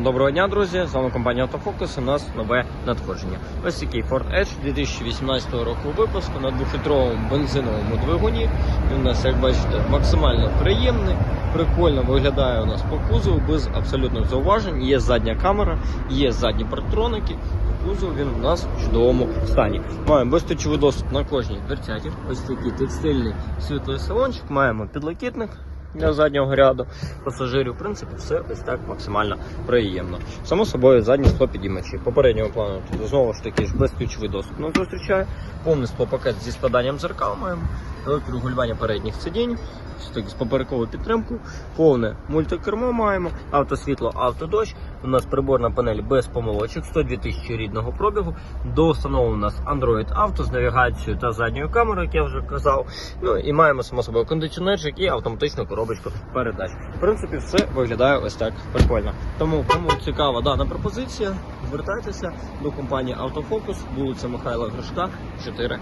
Доброго дня, друзі! З вами компанія Автофокус. У нас нове надходження. Ось такий Ford Edge 2018 року випуску на 2-літровому бензиновому двигуні. Він у нас, як бачите, максимально приємний. Прикольно виглядає у нас по кузову без абсолютних зауважень. Є задня камера, є задні парктроники. Кузов він у нас в чудовому стані. Маємо безточовий доступ на кожній дверцяті. Ось такий текстильний світлий салончик. Маємо підлокітник для заднього ряду пасажирів. В принципі, все ось так максимально приємно. Само собою задні склопідіймачі. Попереднього плану тут знову ж таки ж безключовий доступ нас зустрічає. Повний склопакет зі складанням зеркал маємо, електрорегулювання передніх сидінь, з поперековою підтримкою, повне мультикермо маємо, автосвітло, автодощ. У нас приборна панель без помилочок, 102 тисячі рідного пробігу. Доустановлено у нас Android Auto з навігацією та задньою камерою, як я вже казав. Ну і маємо само собою кондиціонерчик і автоматичну коробочку передач. В принципі, все виглядає ось так прикольно. Тому кому цікава дана пропозиція, звертайтеся до компанії Автофокус, вулиця Михайла Гришка, 4А.